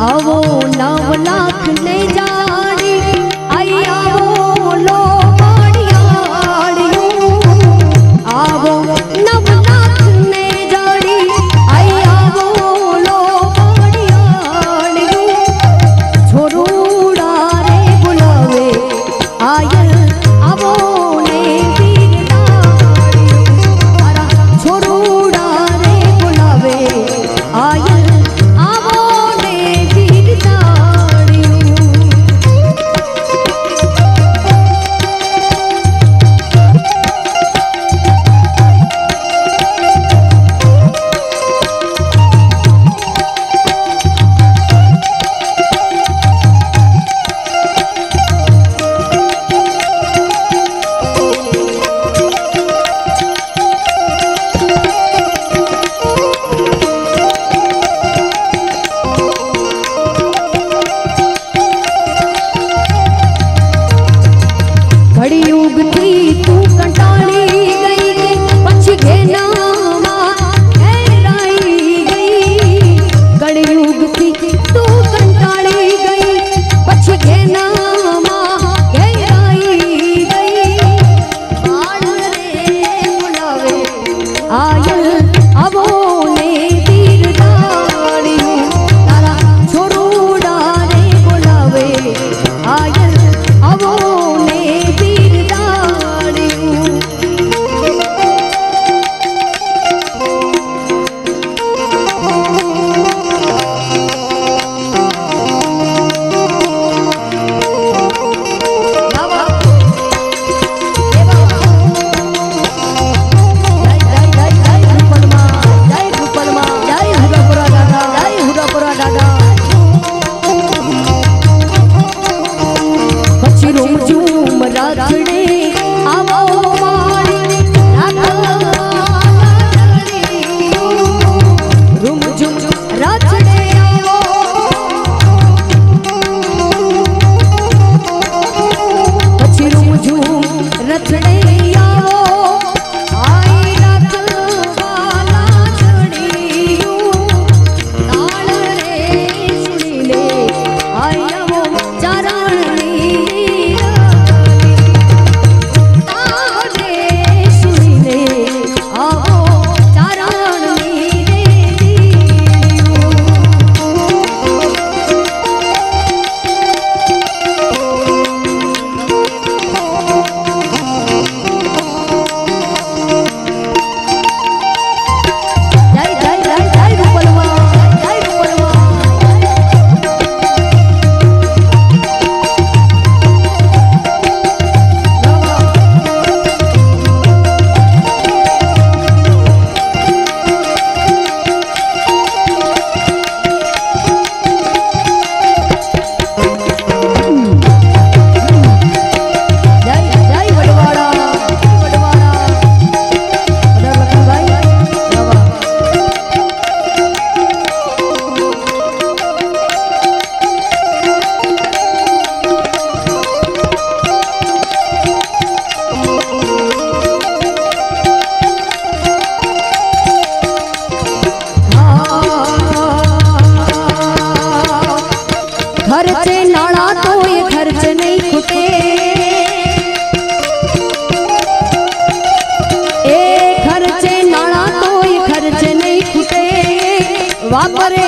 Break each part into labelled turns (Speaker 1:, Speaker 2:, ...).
Speaker 1: આવો નવ લાખ ને જાણી ಅಂಬರೇ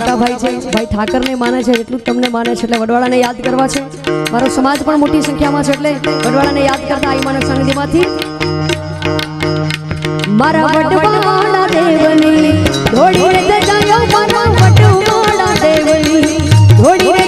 Speaker 1: મોટા ભાઈ છે ભાઈ ઠાકરને માને છે એટલું તમને માને છે એટલે વડવાળાને યાદ કરવા છે. મારો સમાજ પણ મોટી સંખ્યામાં છે એટલે વડવાળાને યાદ કરતા આવી માને સંગીમાંથી. મારા વડવાળા દેવની ઘોડી રે જયો મારા વડવાળા દેવની ઘોડી રે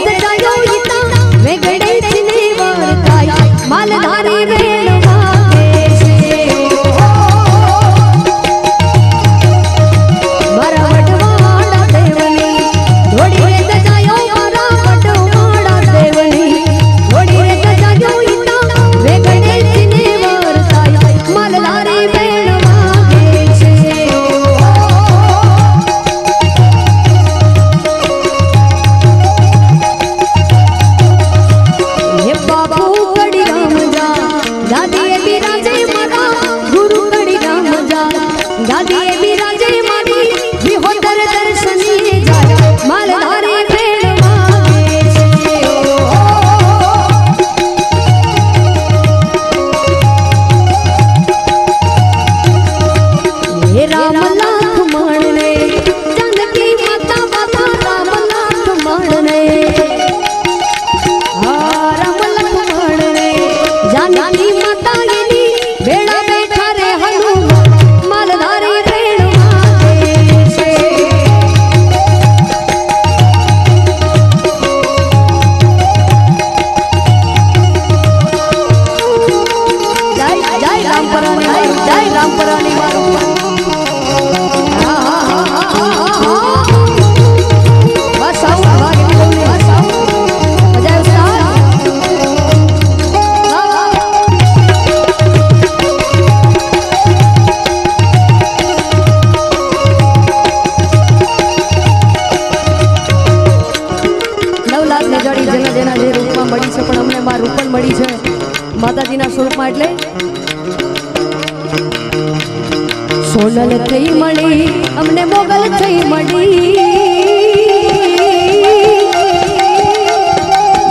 Speaker 1: સોનલ થઈ મળી, અમને મોગલ થઈ મળી.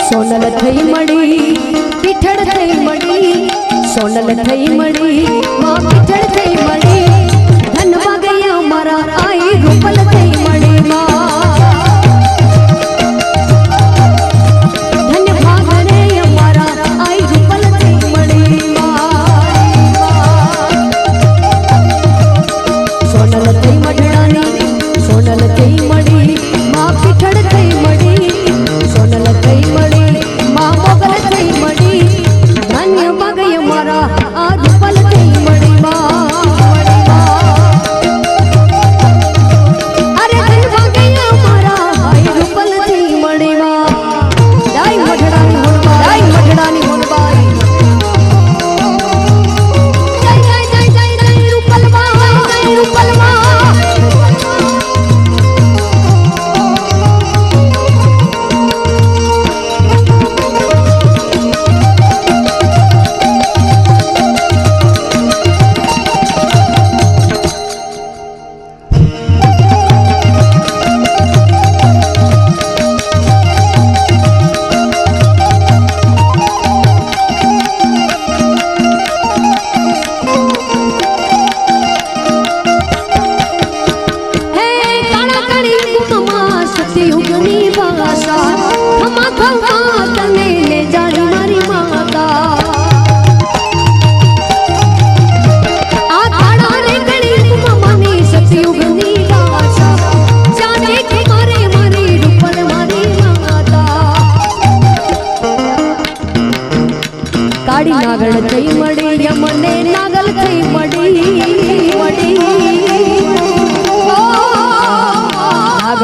Speaker 1: સોનલ થઈ મળી, પીઠળ થઈ મળી. સોનલ થઈ મળી, માં પીઠળ થઈ મળી. ધન ગયા અમારા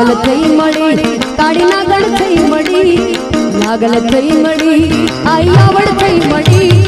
Speaker 1: लागल थई मळी काडी नागल थई मळी लागल थई मळी आई आवड थई मळी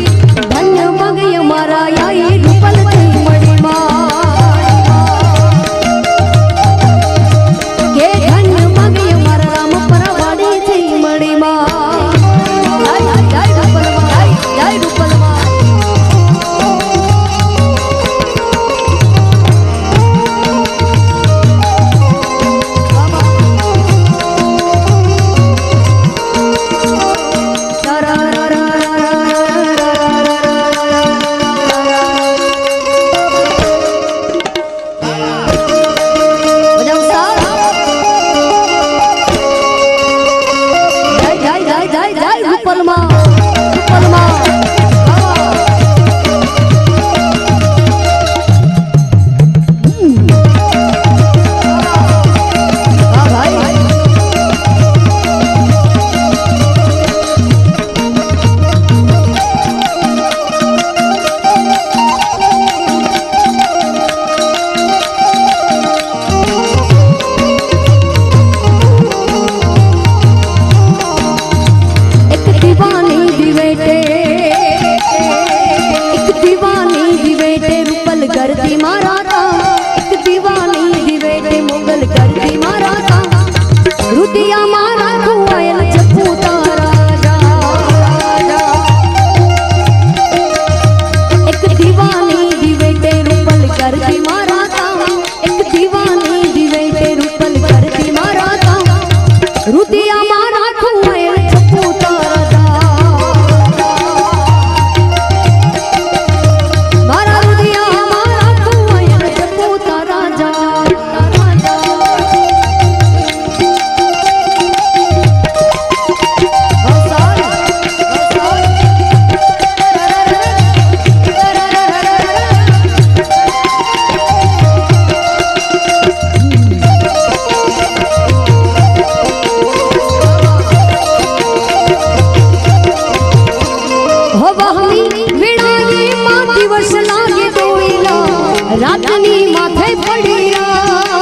Speaker 1: દિવસ લાગે દોઈલા રાતની માથે પડ્યા.